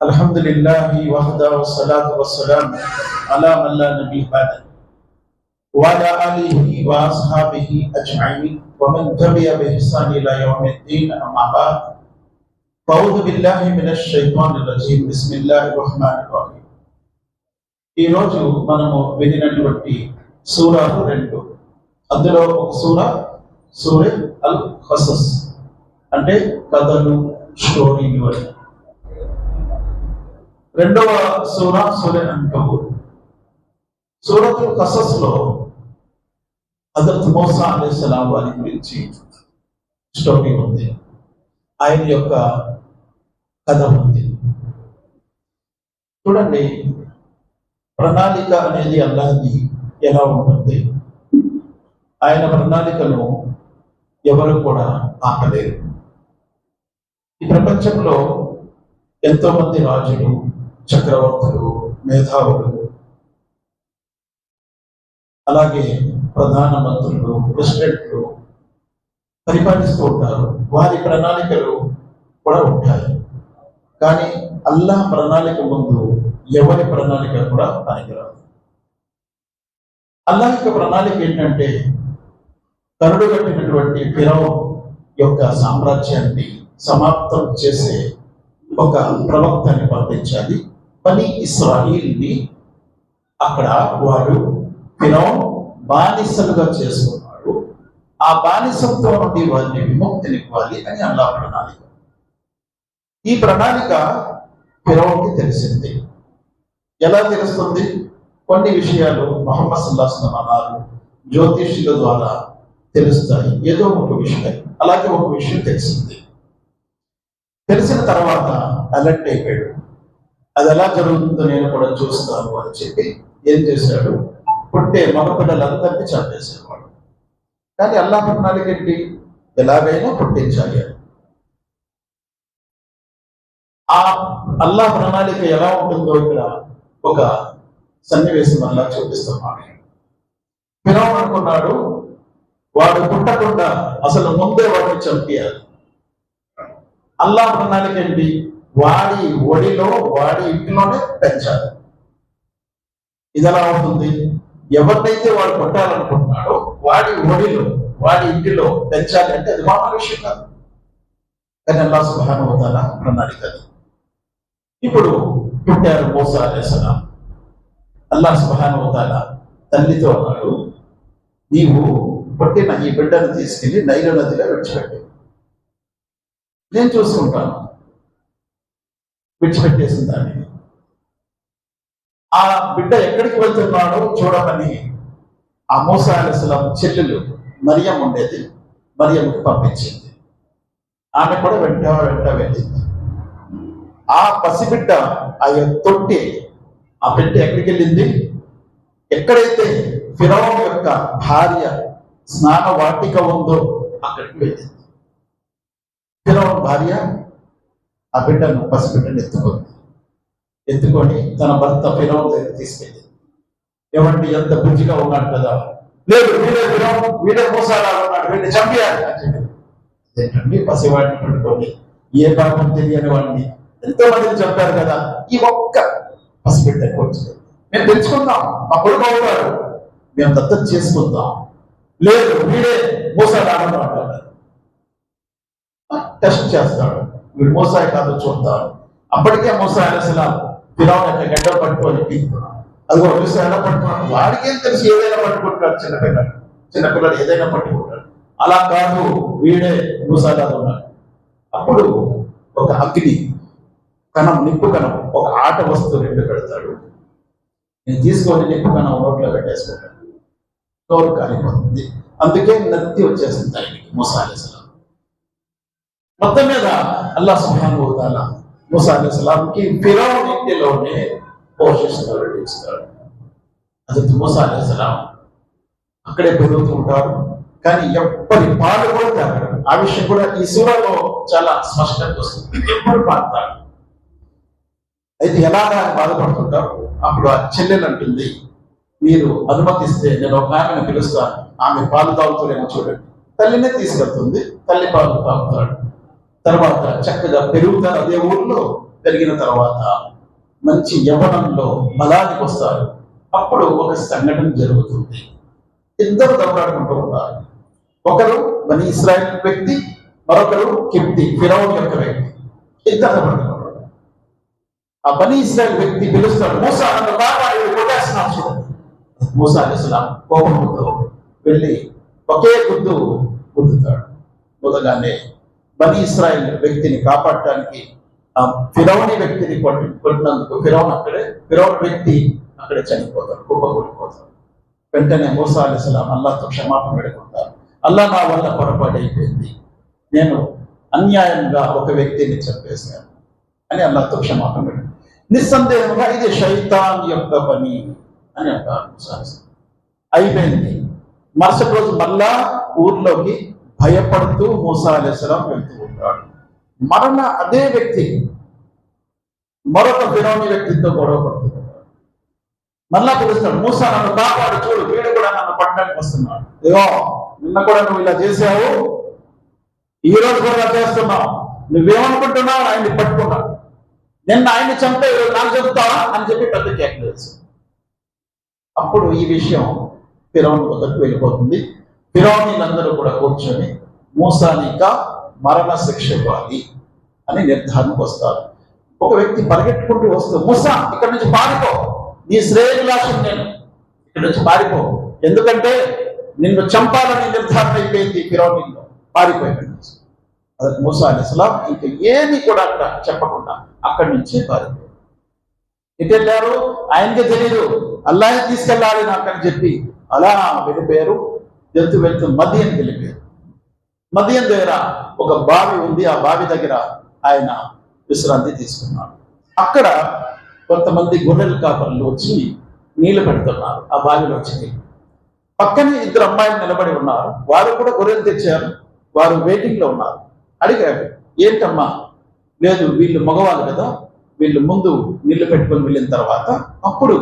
الحمد لله وحده والصلاة والسلام على من لا نبي بعده وعلى آله وأصحابه أجمعين ومن تبع بإحسان إلى يوم الدين أما بعد فأعوذ بالله من الشيطان الرجيم بسم الله الرحمن الرحيم ఈ రోజు మనము వినినటువంటి సూరాలు రెండు అందులో ఒక సూర సూర్య అల్ హసస్ అంటే కథలు స్టోరీలు అని రెండవ సూర సూర్య అంకబూర్ సూరత్ కసస్లో హజరత్ మోసా అలైహిస్సలాం వారి గురించి స్టోరీ ఉంది. ఆయన యొక్క కథ ఉంది. చూడండి ప్రణాళిక అనేది అల్లాది ఎలా ఉంటుంది? ఆయన ప్రణాళికను ఎవరు కూడా ఆపలేరు. ఈ ప్రపంచంలో ఎంతో మంది రాజులు చక్రవర్తులు మేధావులు అలాగే ప్రధాన మంత్రులు ప్రెసిడెంట్లు పరిపాలిస్తూ ఉంటారు. వారి ప్రణాళికలు కూడా ఉంటాయి. కానీ అల్లాహ్ ప్రణాళిక ముందు ఎవరి ప్రణాళిక కూడా పనికిరాదు అల్లా యొక్క ప్రణాళిక ఏంటంటే కరుడు కట్టినటువంటి యొక్క సామ్రాజ్యాన్ని సమాప్తం చేసే ఒక ప్రవక్తని పంపించాలి. పని ఇస్రాయిల్ని అక్కడ వారు ఫిరౌన్ బానిసలుగా చేసుకున్నాడు. ఆ బానిసంతో నుండి వారిని విముక్తినివ్వాలి అని అల్లా ప్రణాళిక. ఈ ప్రణాళిక ఫిరౌన్కి తెలిసింది. ఎలా తెలుస్తుంది? కొన్ని విషయాలు మొహమ్మద్ సుల్లాహం అన్నారు. జ్యోతిష్యుల ద్వారా తెలుస్తాయి. ఏదో ఒక విషయం. అలాగే ఒక విషయం తెలిసింది. తెలిసిన తర్వాత అలర్ట్ అయిపోయాడు. అది ఎలా జరుగుతుందో నేను కూడా చూస్తాను అని చెప్పి ఏం చేశాడు? పుట్టే మగపిల్లలందరినీ చంపేసేవాడు. కానీ అల్లా ప్రణాళిక ఏంటి? ఎలాగైనా పుట్టించాలి అని. ఆ అల్లా ప్రణాళిక ఎలా ఉంటుందో ఇక్కడ ఒక సన్నివేశం అల్లా చూపిస్తున్నాడు. ఫిరౌన్ అనుకున్నాడు వాడు పుట్టకుండా అసలు ముందే వాడిని చంపేయాలి. అల్లా ప్రణాళిక ఏంటి? వాడి ఒడిలో వాడి ఇంటిలోనే పెంచాలి. ఇది ఎలా అవుతుంది? ఎవరినైతే వాడు కొట్టాలనుకుంటున్నాడో వాడి ఒడిలో వాడి ఇంటిలో పెంచాలి అంటే అది మామూలు విషయం కాదు. కానీ అల్లా సుభానువతాల ప్రణాళిక అది. ఇప్పుడు పుట్టారు మోసా అలేసలాం అల్లా సుభానువతాల తల్లితో అన్నాడు నీవు పుట్టిన ఈ బిడ్డను తీసుకెళ్ళి నైలు నదిలో విడిచిపెట్టు. నేను చూసుకుంటాను విడిచిపెట్టేసింది దాన్ని ఆ బిడ్డ ఎక్కడికి వెళ్తున్నాడో చూడమని ఆ మూసా అలైహిస్సలాం చెల్లెలు మరియం ఉండేది మరియంకి పంపించింది. ఆమె కూడా వెంట వెంట వెళ్ళింది. ఆ పసిబిడ్డ ఆ యొక్క తొట్టి ఆ బిడ్డ ఎక్కడికి వెళ్ళింది? ఎక్కడైతే ఫిరౌన్ యొక్క భార్య స్నాన వాటిక ఉందో అక్కడికి వెళ్ళింది. ఫిరౌన్ భార్య ఆ బిడ్డను పసిబిడ్డను ఎత్తుకుంది. ఎత్తుకొని తన భర్త ఫిరౌన్ దగ్గర తీసుకెళ్ళి. ఏమంటే ఎంత బుజ్జిగా ఉన్నాడు కదా? లేదు వీడే ఫిరౌన్ వీడే మోసాలా ఉన్నాడు వీడిని చంపేయాలి అని చెప్పి. ఏంటండి పసివాడిని పట్టుకొని ఏ పాపం తెలియని వాడిని ఎంతో మందిని చెప్పారు కదా? ఈ ఒక్క పసిబిడ్డ వచ్చింది మేము తెచ్చుకుందాం మా కొడుకు అవుతాడు. మేము దత్తం చేసుకుందాం. లేదు వీడే మోసాలు అంటారు టెస్ట్ చేస్తాడు. వీడు మోసాయి కాదు చూద్దాం అప్పటికే మోసాయి అసలు ఫిరావుని యొక్క గడ్డ పట్టుకొని అదిగో చూసి ఎలా పట్టుకున్నాడు? వాడికి ఏం తెలిసి ఏదైనా పట్టుకుంటాడు చిన్నపిల్లడు చిన్నపిల్లడు ఏదైనా పట్టుకుంటాడు. అలా కాదు వీడే మూసాగా ఉన్నాడు. అప్పుడు ఒక అగ్ని కణం నిప్పు కణం ఒక ఆట వస్తువు రెండు పెడతాడు. నేను తీసుకొని నిప్పు కణం నోట్లో పెట్టేసుకుంటాడు నోరు కాలిపోతుంది. అందుకే నత్తి వచ్చేసింది ఆయనకి మూసాలేసిన మొత్తం మీద అల్లా సుబ్హాను ముసా అలీ సలాంకి ఫిరౌన్ ఇంటిలోనే పోషిస్తాడు ఇస్తాడు అది ముసా అలీ సలాం అక్కడే పెరుగుతూ ఉంటారు కానీ ఎప్పటి పాలు కూడా ఆ విషయం కూడా ఈ సూరలో చాలా స్పష్టంగా వస్తుంది. ఎప్పుడు పాడతాడు అయితే ఎలాగా బాధపడుతుంటారు? అప్పుడు ఆ చెల్లెలు అంటుంది మీరు అనుమతిస్తే నేను ఒక ఆమెను పిలుస్తాను ఆమె పాలు తాగుతూనే చూడండి. తల్లినే తీసుకెళ్తుంది తల్లి పాలు తాగుతాడు తర్వాత చక్కగా పెరుగుతారు అదే ఊళ్ళో పెరిగిన తర్వాత మంచి యవనంలో బలానికి వస్తారు. అప్పుడు ఒక సంఘటన జరుగుతుంది. ఇద్దరు దెబ్బలాడుకుంటూ ఉంటారు. ఒకరు బని ఇస్రాయల్ వ్యక్తి మరొకరు కిప్తి ఫిరౌన్ యొక్క వ్యక్తి. ఇద్దరు దెబ్బలాడుకుంటారు ఆ బని ఇస్రాయల్ వ్యక్తి పిలుస్తాడు మూసా నన్ను కాపాడి కొట్టేస్తున్నాడు చూడండి మూసా అలిస్లాం కోపంతో వెళ్ళి ఒకే గుద్దు గుద్దుతాడు. గుద్దగానే బని ఇస్రాయల్ వ్యక్తిని కాపాడటానికి ఆ ఫిరౌని వ్యక్తిని కొట్టి కొట్టినందుకు ఫిరౌన్ అక్కడే ఫిరౌన్ వ్యక్తి అక్కడే చనిపోతాడు కుప్పకూలిపోతాడు. వెంటనే మూసా అలిస్లాం అల్లాతో క్షమాపణ పెడుకుంటారు అల్లా నా వల్ల పొరపాటు అయిపోయింది. నేను అన్యాయంగా ఒక వ్యక్తిని చంపేశాను. అని అల్లాతో క్షమాపణ పెడు నిస్సందేహంగా ఇది శైతాన్ యొక్క పని అని అంటారు అయిపోయింది. మరుసటి రోజు మళ్ళా ఊర్లోకి భయపడుతూ మూసా అలైహిస్సలాం వెళ్తూ ఉంటాడు. మరణ అదే వ్యక్తి మరొక ఫిరోని వ్యక్తితో గొడవ పడుతున్నాడు మళ్ళా పిలుస్తాడు మూసా నన్ను కాపాడు చూడు వీడు కూడా నన్ను పట్టడానికి వస్తున్నాడు. ఏదో నిన్న కూడా నువ్వు ఇలా చేసావు ఈ రోజు కూడా ఇలా చేస్తున్నావు నువ్వేమనుకుంటున్నావు ఆయన్ని పట్టుకున్నావు. నిన్న ఆయన్ని చంపే ఈరోజు నాకు చెప్తావా? అని చెప్పి పెద్ద కేక్ అప్పుడు ఈ విషయం ఫిరౌన్ వద్దకు వెళ్ళిపోతుంది. ఫిరౌనీలందరూ కూడా కూర్చొని మూసానిక మరణ శిక్ష ఇవ్వాలి అని నిర్ధారణకు వస్తారు. ఒక వ్యక్తి పరిగెట్టుకుంటూ వస్తూ మూసా ఇక్కడ నుంచి పారిపో. నీ శ్రేయభిలాషం నేను ఇక్కడ నుంచి పారిపో. ఎందుకంటే నిన్ను చంపాలని నిర్ధారణ అయిపోయింది ఫిరౌనీలో పారిపోయాడు అదే మూసా అలిస్లాం ఇంకా ఏమి కూడా అక్కడ చెప్పకుండా అక్కడి నుంచి పారిపోయాడు. ఎటు వెళ్ళారు? ఆయనకే తెలియదు అల్లాహే తీసుకెళ్ళాలి నాకు అని చెప్పి అలా వెళ్ళిపోయారు. వెళ్తూ వెళ్తూ మదియన్కి వెళ్ళిపోయారు. మదియన్ దగ్గర ఒక బావి ఉంది. ఆ బావి దగ్గర ఆయన విశ్రాంతి తీసుకున్నాడు అక్కడ కొంతమంది గొర్రెల కాపర్లు వచ్చి నీళ్ళు పెడుతున్నారు. ఆ బావిలో వచ్చి పక్కనే ఇద్దరు అమ్మాయిలు నిలబడి ఉన్నారు. వారు కూడా గొర్రెలు తెచ్చారు. వారు వెయిటింగ్లో ఉన్నారు. అడిగాడు ఏంటమ్మా? లేదు వీళ్ళు మగవాళ్ళు కదా. వీళ్ళు ముందు నీళ్ళు పెట్టుకొని వెళ్ళిన తర్వాత అప్పుడు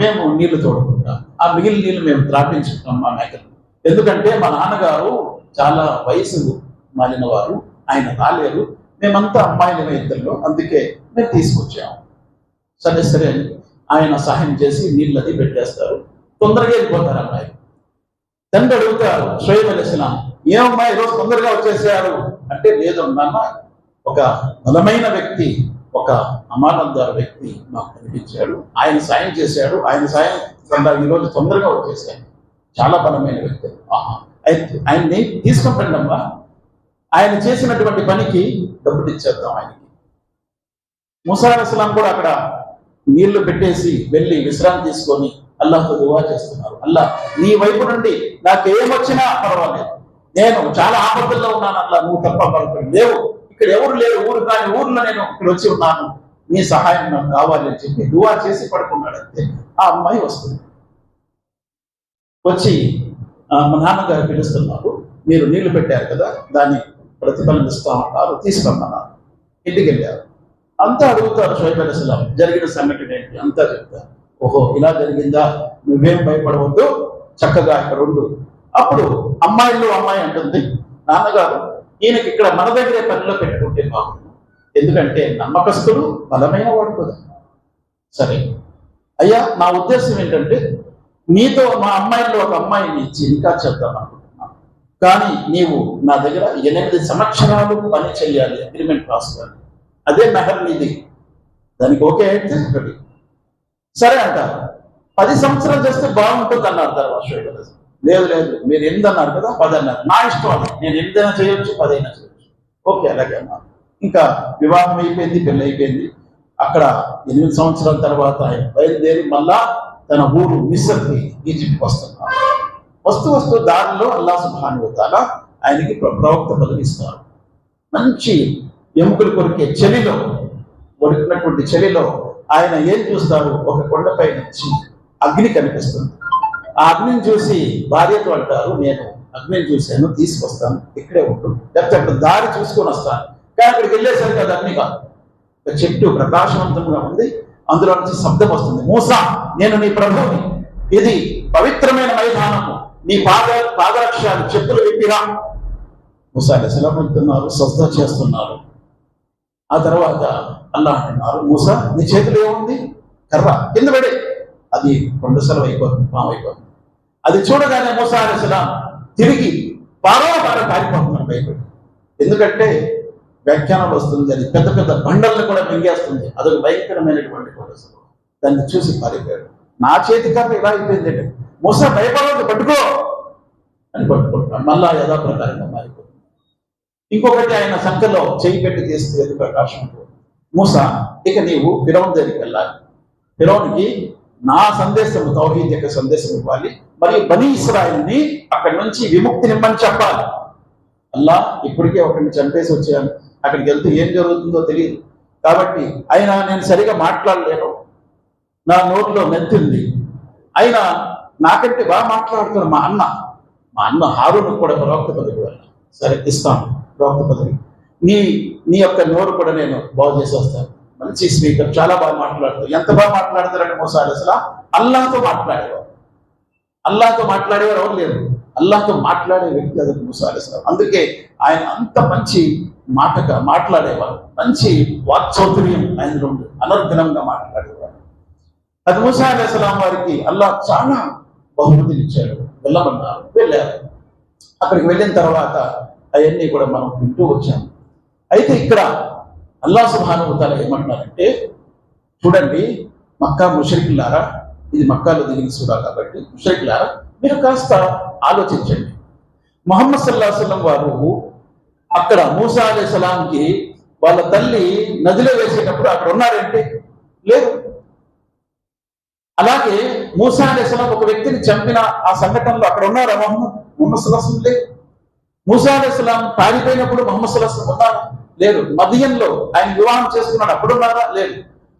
మేము నీళ్ళు తోడుకుంటాం. ఆ మిగిలిన నీళ్ళు మేము త్రాపించుకున్నాం మా మేకలు. ఎందుకంటే మా నాన్నగారు చాలా వయసు మాలిన వారు ఆయన రాలేరు మేమంతా అమ్మాయిలమే ఇద్దరిలో అందుకే మేము తీసుకొచ్చాము. సరే సరే ఆయన సహాయం చేసి నీళ్ళు అది పెట్టేస్తారు. తొందరగా వెళ్ళిపోతారు అమ్మాయి తండ్రి అడుగుతారు స్వయం అలీస్లాం ఏమమ్మా ఈరోజు తొందరగా వచ్చేసారు? అంటే లేదు నాన్న ఒక బలమైన వ్యక్తి ఒక అమానందారు వ్యక్తి మాకు కనిపించాడు. ఆయన సాయం చేశాడు. ఆయన సాయం వల్ల ఈరోజు తొందరగా వచ్చేసాడు చాలా బలమైన వ్యక్తి. ఆహా. ఆయన్ని తీసుకుంటండి అమ్మా. ఆయన చేసినటువంటి పనికి డబ్బులు ఇచ్చేద్దాం ఆయనకి. ముసారస్లాం కూడా అక్కడ నీళ్ళు పెట్టేసి వెళ్ళి విశ్రాంతి తీసుకొని అల్లాహ్తో దువా చేస్తున్నారు. అల్లా నీ వైపు నుండి నాకు ఏమొచ్చినా పర్వాలేదు. నేను చాలా ఆపదల్లో ఉన్నాను అల్లా నువ్వు తప్ప మరొకరు లేవు. ఇక్కడ ఎవరు లేరు ఊరు కానీ ఊర్లో నేను ఇక్కడ వచ్చి ఉన్నాను. నీ సహాయం నాకు కావాలి అని చెప్పి దువా చేసి పడుకున్నాడు అంతే. ఆ అమ్మాయి వస్తుంది. వచ్చి మా నాన్నగారు పిలుస్తున్నారు. మీరు నీళ్ళు పెట్టారు కదా దాన్ని ప్రతిఫలం ఇస్తామన్నారు తీసుకున్నాను ఇంటికి వెళ్ళారు అంతా అడుగుతారు షోయబ్ అలీస్లాం జరిగిన సంఘటన ఏంటి? అంతా చెప్తారు. ఓహో ఇలా జరిగిందా? నువ్వేం భయపడవద్దు. చక్కగా ఇక్కడ ఉండు. అప్పుడు అమ్మాయిలు అమ్మాయి అంటుంది. నాన్నగారు ఈయనకి ఇక్కడ మన దగ్గరే పనిలో పెట్టుకుంటే బాగుంది ఎందుకంటే నమ్మకస్తుడు బలమైన వాడు కదా. సరే. అయ్యా నా ఉద్దేశం ఏంటంటే నీతో మా అమ్మాయిల్లో ఒక అమ్మాయిని ఇచ్చి ఇంకా అనుకుంటున్నాను కానీ నీవు నా దగ్గర ఎనిమిది సంవత్సరాలు పని చేయాలి అగ్రిమెంట్ రాసుకోవాలి అదే మెహర్ నీది దానికి ఓకే అయితే ఒకటి సరే అంటారు. పది సంవత్సరాలు చేస్తే బాగుంటుంది అన్నారు తర్వాత లేదు లేదు. మీరు ఎనిమిది అన్నారు కదా? పది అన్నారు. నా ఇష్టం అది. నేను ఎనిమిదైనా చేయొచ్చు పదైనా చేయొచ్చు. ఓకే అలాగే అన్నారు ఇంకా వివాహం అయిపోయింది పెళ్ళి అయిపోయింది. అక్కడ ఎనిమిది సంవత్సరాల తర్వాత ఆయన బయలుదేరి మళ్ళా తన ఊరు మిస్సర్కి ఈజిప్ట్కి వస్తున్నారు వస్తూ వస్తూ దారిలో అల్లా సుబ్హాను ఆయనకి ప్ర- ప్రవక్త పదవి ఇస్తారు. మంచి ఎముకలు కొరికే చలిలో కొరికినటువంటి చలిలో ఆయన ఏం చూస్తారు? ఒక కొండపై నుంచి అగ్ని కనిపిస్తుంది. ఆ అగ్నిని చూసి భార్యతో అంటారు నేను అగ్నిని చూశాను తీసుకొస్తాను ఇక్కడే ఉండు. లేకపోతే అక్కడ దారి చూసుకొని వస్తాను. కానీ అక్కడికి వెళ్ళేసరికి అది అగ్ని కాదు. ఒక చెట్టు ప్రకాశవంతంగా ఉంది అందులో నుంచి శబ్దం వస్తుంది. మూసా నేను నీ ప్రభువుని. ఇది పవిత్రమైన మైదానము. నీ పాద పాదరక్షాలు చెప్పులు విప్పిరా. మూసా సెలవుతున్నారు స్వస్థ చేస్తున్నారు. ఆ తర్వాత అల్లా అంటున్నారు మూస నీ చేతిలో ఏముంది? కర్ర కింద పడే. అది రెండు అయిపోతుంది పాము అయిపోతుంది. అది చూడగానే మూసా తిరిగి పారో పార పారిపోతున్నారు భయపడి ఎందుకంటే వ్యాఖ్యానం వస్తుంది అది పెద్ద పెద్ద బండల్ని కూడా మింగేస్తుంది. అదొక భయంకరమైనటువంటి కొలసలు దాన్ని చూసి పారిపోయాడు. నా చేతి కర్ర ఇలా అయిపోయింది. అంటే మూస భయపడదు పట్టుకో అని పట్టుకుంటున్నాడు. మళ్ళా యథాప్రకారంగా మారిపోతుంది. ఇంకొకటి ఆయన సంఖ్యలో చేయి పెట్టి తీస్తే అది ప్రకాశం మూస ఇక నీవు ఫిరౌన్ దగ్గరికి వెళ్ళాలి. ఫిరౌన్కి నా సందేశం తౌహీద్ యొక్క సందేశం ఇవ్వాలి. మరియు బనీ ఇస్రాయిల్ని అక్కడి నుంచి విముక్తినిమ్మని చెప్పాలి. అల్లా ఇప్పటికే ఒకరిని చంపేసి వచ్చాను అక్కడికి వెళ్తే ఏం జరుగుతుందో తెలియదు. కాబట్టి అయినా నేను సరిగా మాట్లాడలేను. నా నోట్లో నెత్తింది. అయినా నాకంటే బాగా మాట్లాడుతున్న మా అన్న మా అన్న హారును కూడా ప్రవక్త పదవి సరే ఇస్తాను. ప్రవక్త పదవి. నీ నీ యొక్క నోరు కూడా నేను బాగు చేసి వస్తాను. మంచి స్పీకర్ చాలా బాగా మాట్లాడతారు ఎంత బాగా మాట్లాడతారంటే మోసాలు అసలు? అల్లాతో మాట్లాడేవారు. అల్లాతో మాట్లాడేవారు ఎవరు లేరు. అల్లాతో మాట్లాడే వ్యక్తి అది మూసాలి అందుకే ఆయన అంత మంచి మాటగా మాట్లాడేవారు. మంచి వాక్చౌతుర్యం ఆయన ఉండి అనర్గణంగా మాట్లాడేవారు. అది మూసా అలైహిస్సలాం వారికి అల్లాహ్ చాలా బహుమతిని ఇచ్చారు వెళ్ళమన్నారు. వెళ్ళారు. అక్కడికి వెళ్ళిన తర్వాత అవన్నీ కూడా మనం వింటూ వచ్చాం. అయితే ఇక్కడ అల్లా సుభానుభూతాలు ఏమంటున్నారంటే చూడండి మక్కా ముషరికులారా? ఇది మక్కాలో దిగిన సూరా కాబట్టి ముషరికులారా మీరు కాస్త ఆలోచించండి. మొహమ్మద్ సల్లాహ్ వారు అక్కడ మూసా అలీ సలాంకి వాళ్ళ తల్లి నదిలో వేసేటప్పుడు అక్కడ ఉన్నారంటే? లేదు అలాగే మూసా అలీ సలాం ఒక వ్యక్తిని చంపిన ఆ సంఘటనలో అక్కడ ఉన్నారా మొహమ్మద్? మొహమ్మద్ సల్లాహం లేదు మూసా అలీ సలాం పారిపోయినప్పుడు మొహమ్మద్ సల్లాహం ఉన్నారా? లేదు మదియంలో ఆయన వివాహం చేసుకున్నాడు. అప్పుడు ఉన్నారా? లేదు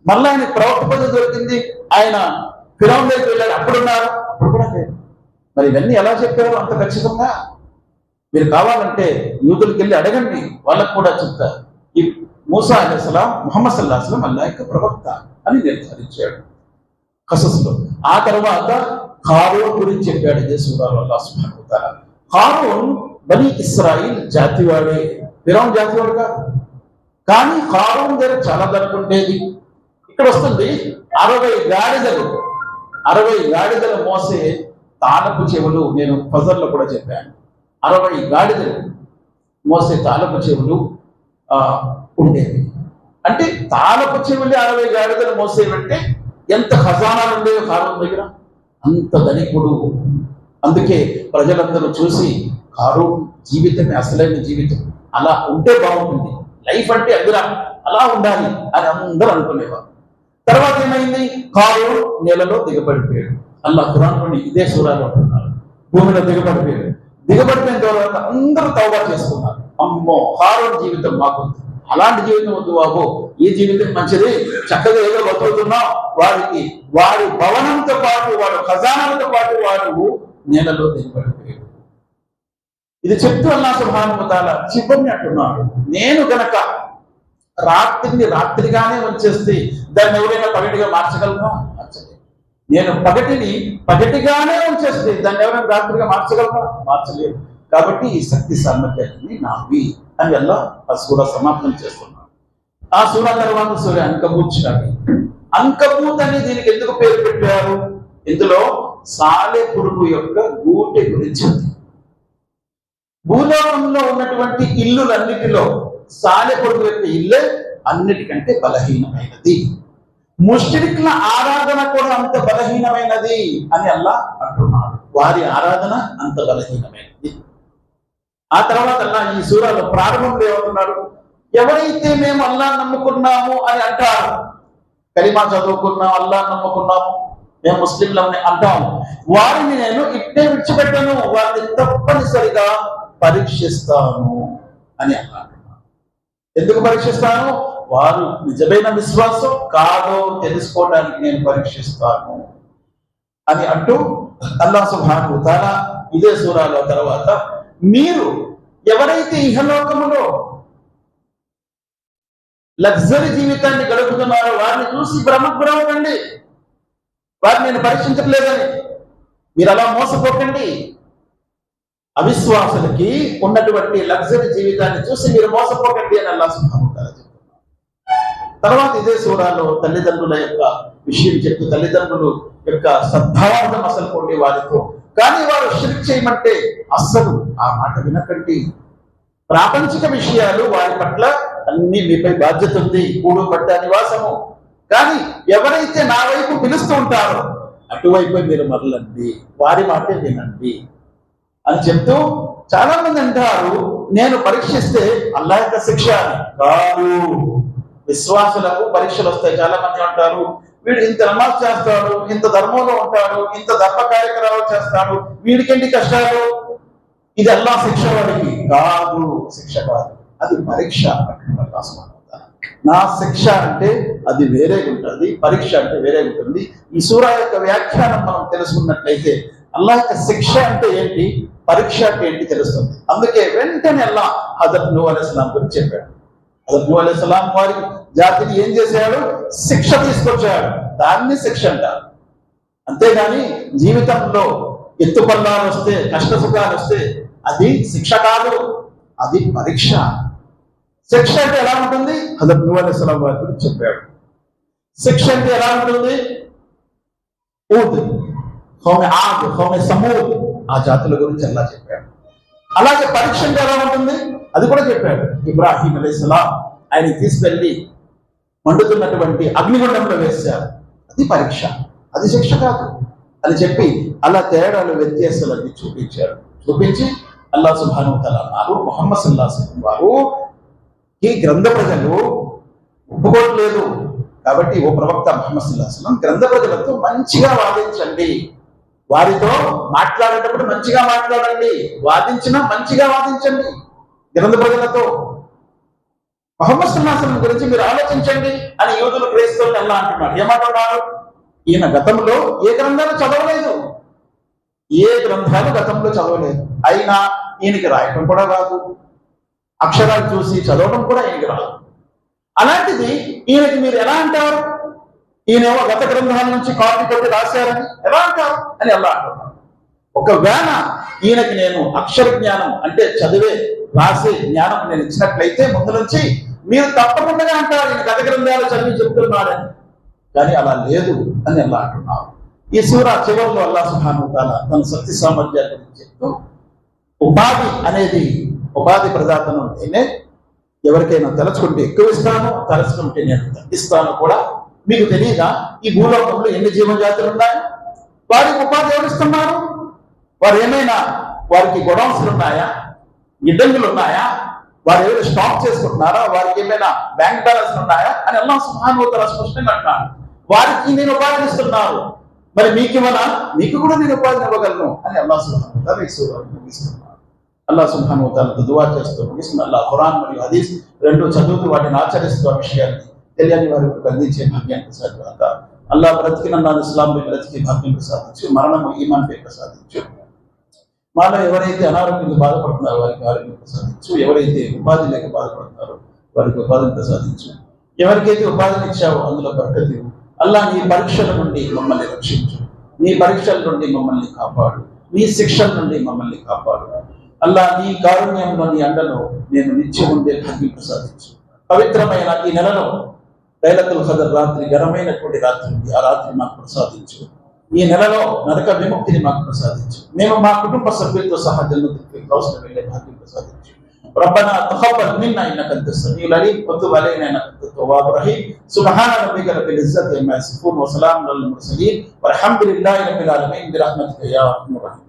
మళ్ళీ ఆయన ప్రవర్తన దొరికింది. ఆయన ఫిరాన్ దగ్గరికి వెళ్ళాడు. అప్పుడున్నారు? అప్పుడు కూడా లేదు. మరి ఇవన్నీ ఎలా చెప్పారు అంత ఖచ్చితంగా? మీరు కావాలంటే యూదులకు వెళ్ళి అడగండి. వాళ్ళకు కూడా చెప్తారు. ఈ మూసా అలైహిస్సలాం ముహమ్మద్ సల్లాహం అల్లా యొక్క ప్రవక్త అని నిర్ధారించాడు కసస్లో ఆ తర్వాత కారు గురించి చెప్పాడు ఇదే సూరాలు అల్లా సుబ్హానహు వ బలి బనీ ఇస్రాయిల్ జాతివాడే. ఫిరాన్ జాతివాడు కాదు. కానీ హారూన్ దగ్గర చాలా ధరకు ఉండేది. ఇక్కడ వస్తుంది అరవై గాడిదలు. అరవై గాడిదలు మోసే తాళపు చెవులు నేను ఫజర్లో కూడా చెప్పాను. అరవై గాడిదలు మోసే తాలపు చెవులు ఆ, ఉండేవి. అంటే తాళపు చెవులు అరవై గాడిదలు మోసేవంటే ఎంత ఖజానాలు ఉండేవి కారణం దగ్గర? అంత ధనికుడు. అందుకే ప్రజలందరూ చూసి కారు జీవితమే అసలైన జీవితం. అలా ఉంటే బాగుంటుంది. లైఫ్ అంటే అదిరా అలా ఉండాలి అని అందరూ అనుకునేవారు. తర్వాత ఏమైంది? కారు నేలలో దిగబడిపోయాడు. అల్లా ఖురాన్లోని ఇదే సూరాలు అంటున్నారు భూమిలో దిగబడిపోయాడు. దిగబడిపోయిన తర్వాత అందరూ తౌబా చేసుకున్నారు. అమ్మో హారూన్ జీవితం మాకు. అలాంటి జీవితం వద్దు బాబు. ఈ జీవితం మంచిది. చక్కగా ఏదో బతుకుతున్నాం. వారికి వారి భవనంతో పాటు వారి ఖజానాలతో పాటు వారు నేలలో దిగబడిపోయాడు ఇది చెప్తూ అల్లా సుభానుమతాల చివరిని అంటున్నాడు. నేను గనక రాత్రిని రాత్రిగానే ఉంచేస్తే దాన్ని ఎవరైనా పగటిగా మార్చగలరా? మార్చలేదు. నేను పగటిని పగటిగానే ఉంచేస్తే దాన్ని ఎవరైనా రాత్రిగా మార్చగలరా? మార్చలేదు. కాబట్టి ఈ శక్తి సామర్థ్యాన్ని నావి అని ఎలా ఆ సూర సమాప్తం చేస్తున్నాను ఆ సూర తర్వాత సూర్య అంకబూత్ స్టార్ట్ అంకబూత్ అని దీనికి ఎందుకు పేరు పెట్టారు? ఇందులో సాలె పురుగు యొక్క గూటె గురించి భూలోకంలో ఉన్నటువంటి ఇల్లులన్నిటిలో సాలె యొక్క ఇల్లే అన్నిటికంటే బలహీనమైనది. ముష్టిరిక్ల ఆరాధన కూడా అంత బలహీనమైనది అని అల్లా అంటున్నాడు. వారి ఆరాధన అంత బలహీనమైనది. ఆ తర్వాత అల్లా ఈ సూరాలో ప్రారంభంలో ఏమంటున్నాడు? ఎవరైతే మేము అల్లా నమ్ముకున్నాము అని అంటారు కలిమా చదువుకున్నాం అల్లా నమ్ముకున్నాము మేము ముస్లింలని అంటాము వారిని నేను ఇట్టే విడిచిపెట్టను వారిని తప్పనిసరిగా పరీక్షిస్తాను అని అన్నాడు. ఎందుకు పరీక్షిస్తాను? వారు నిజమైన విశ్వాసం కాదో తెలుసుకోవడానికి నేను పరీక్షిస్తాను అని అంటూ అల్లా సుభాను తాలా ఇదే సూరాలో తర్వాత మీరు ఎవరైతే ఇహలోకములో లగ్జరీ జీవితాన్ని గడుపుతున్నారో వారిని చూసి భ్రమగ్రహండి వారిని నేను పరీక్షించట్లేదని. మీరు అలా మోసపోకండి. అవిశ్వాసులకి ఉన్నటువంటి లగ్జరీ జీవితాన్ని చూసి మీరు మోసపోకండి అని అల్లా సుబ్హానహు తర్వాత ఇదే సూరాలో తల్లిదండ్రుల యొక్క విషయం చెప్తూ తల్లిదండ్రులు యొక్క సద్భావార్థం అసలు కొండి వారితో కానీ వారు షిరిక్ చేయమంటే అస్సలు ఆ మాట వినకండి. ప్రాపంచిక విషయాలు వారి పట్ల అన్ని మీపై బాధ్యత ఉంది కూడు పట్ట నివాసము. కానీ ఎవరైతే నా వైపు పిలుస్తూ ఉంటారో అటువైపు మీరు మరలండి వారి మాటే వినండి. అని చెప్తూ చాలా మంది అంటారు నేను పరీక్షిస్తే అల్లా యొక్క శిక్ష కాదు. విశ్వాసులకు పరీక్షలు వస్తాయి. చాలా మంది అంటారు వీడు ఇంత నమాజ్ చేస్తాడు ఇంత ధర్మంలో ఉంటాడు ఇంత ధర్మ కార్యక్రమాలు చేస్తాడు వీడికెండి కష్టాలు? ఇది అల్లా శిక్ష వాడికి. కాదు శిక్ష కాదు. అది పరీక్ష నా శిక్ష అంటే అది వేరే ఉంటుంది పరీక్ష అంటే వేరే ఉంటుంది ఈ సూరా యొక్క వ్యాఖ్యానం మనం తెలుసుకున్నట్లయితే అల్లా యొక్క శిక్ష అంటే ఏంటి? పరీక్ష అంటే ఏంటి తెలుస్తుంది. అందుకే వెంటనే అల్లా హజరత్ నూ అలైహిస్సలాం గురించి చెప్పాడు. హజరత్ నూ అలైహిస్సలాం వారి జాతిని ఏం చేశాడు? శిక్ష తీసుకొచ్చాడు. దాన్ని శిక్ష అంటారు అంతేగాని జీవితంలో ఎత్తుపల్లాలు వస్తే కష్ట సుఖాలు వస్తే అది శిక్ష కాదు అది పరీక్ష. శిక్ష అంటే ఎలా ఉంటుంది? హజరత్ నూ అలైహిస్సలాం వారి గురించి చెప్పాడు. శిక్ష అంటే ఎలా ఉంటుంది? ఊద్ హోమె ఆద్ హోమె సమూద్ ఆ జాతుల గురించి అలా చెప్పాడు. అలాగే పరీక్ష అంటే ఎలా ఉంటుంది? అది కూడా చెప్పాడు. ఇబ్రాహీం అలైహిస్సలాం ఆయన తీసుకెళ్ళి మండుతున్నటువంటి అగ్నిగుండంలో వేశారు. అది పరీక్ష. అది శిక్ష కాదు. అని చెప్పి అలా తేడాలు వ్యత్యాసాలన్నీ చూపించాడు. చూపించి అల్లా సుభాను తల అన్నారు. మొహమ్మద్ సల్లాహ్ వారు ఈ గ్రంథ ప్రజలు ఒప్పుకోవట్లేదు. కాబట్టి ఓ ప్రవక్త ముహమ్మద్ సుల్లాహం గ్రంథ ప్రజలతో మంచిగా వాదించండి. వారితో మాట్లాడేటప్పుడు మంచిగా మాట్లాడండి. వాదించినా మంచిగా వాదించండి. గ్రంథ ప్రజలతో మహమ్మద్ సుల్లాహం గురించి మీరు ఆలోచించండి అని యూదులు క్రైస్తవులు ఎలా అంటున్నారు. ఏమంటున్నారు ఈయన గతంలో ఏ గ్రంథాలు చదవలేదు. ఏ గ్రంథాలు గతంలో చదవలేదు. అయినా ఈయనకి రాయటం కూడా రాదు. అక్షరాలు చూసి చదవడం కూడా ఈయనకి రాదు. అలాంటిది ఈయనకి మీరు ఎలా అంటారు? ఈయనేమో గత గ్రంథాల నుంచి కాపీ కొట్టి రాశారని ఎలా అంటారు అని ఎలా అంటున్నారు ఒకవేళ ఈయనకి నేను అక్షర జ్ఞానం అంటే చదివే రాసే జ్ఞానం నేను ఇచ్చినట్లయితే ముందు నుంచి మీరు తప్పకుండా అంటారు ఈయన గత గ్రంథాలు చదివి చెప్తున్నాడని. కానీ అలా లేదు అని ఎలా అంటున్నారు ఈ సూర చివరిలో అల్లా సుహాను తాల తన శక్తి సామర్థ్యాల గురించి చెప్తూ ఉపాధి అనేది ఉపాధి ప్రదాతను నేనే ఎవరికైనా తలుచుకుంటే ఎక్కువ ఇస్తాను తలుచుకుంటే నేను తగ్గిస్తాను కూడా మీకు తెలియదా ఈ భూలోకంలో ఎన్ని జీవజాతులు ఉన్నాయి? వారికి ఉపాధి ఎవరిస్తున్నారు? వారు ఏమైనా వారికి గొడౌన్స్లు ఉన్నాయా? గిడ్డంగులు ఉన్నాయా? వారు ఏమైనా స్టాక్ చేసుకుంటున్నారా? వారికి ఏమైనా బ్యాంక్ బ్యాలెన్స్ ఉన్నాయా? అని అల్లా సుహానుతల స్పష్టంగా అంటున్నాను వారికి నేను ఉపాధిని ఇస్తున్నాను మరి మీకు మీకు కూడా నేను ఉపాధి ఇవ్వగలను అని అల్లా సుహానుతల ఈ అల్లా సుబ్హాను దువా చేస్తూ ముగిస్తున్న అల్లా ఖురాన్ మరియు హదీస్ రెండు చదువుతూ వాటిని ఆచరిస్తూ ఆ విషయాన్ని తెలియని వారికి అందించే భాగ్యాన్ని ప్రసాదించాక అల్లా బ్రతికిన నాడు ఇస్లాం పై బ్రతికి భాగ్యం ప్రసాదించు మరణము ఈమాన్ పై ప్రసాదించు. మాలో ఎవరైతే అనారోగ్యంగా బాధపడుతున్నారో వారికి ఆరోగ్యం ప్రసాదించు. ఎవరైతే ఉపాధి లేక బాధపడుతున్నారో వారికి ఉపాధిని ప్రసాదించు. ఎవరికైతే ఉపాధిని ఇచ్చావో అందులో బరకతి అల్లా నీ పరీక్షల నుండి మమ్మల్ని రక్షించు. నీ పరీక్షల నుండి మమ్మల్ని కాపాడు. నీ శిక్షల నుండి మమ్మల్ని కాపాడు. అల్లా నీ కారుణ్యంలో నీ అండలో నేను నిత్యం ఉండే భాగ్యం ప్రసాదించు. పవిత్రమైన ఈ నెలలో లైలతుల్ ఖదర్ రాత్రి ఘనమైనటువంటి రాత్రి ఉంది ఆ రాత్రి మాకు ప్రసాదించు ఈ నెలలో నరక విముక్తిని మాకు ప్రసాదించు మేము మా కుటుంబ సభ్యులతో సహా జన్మతికి అవసరం వెళ్ళే భాగ్యం ప్రసాదించు ربنا تقبل منا انك انت السميع العليم وتب علينا انك انت التواب الرحيم سبحان ربك رب العزه عما يصفون وسلام على المرسلين والحمد لله رب العالمين برحمتك يا ارحم الراحمين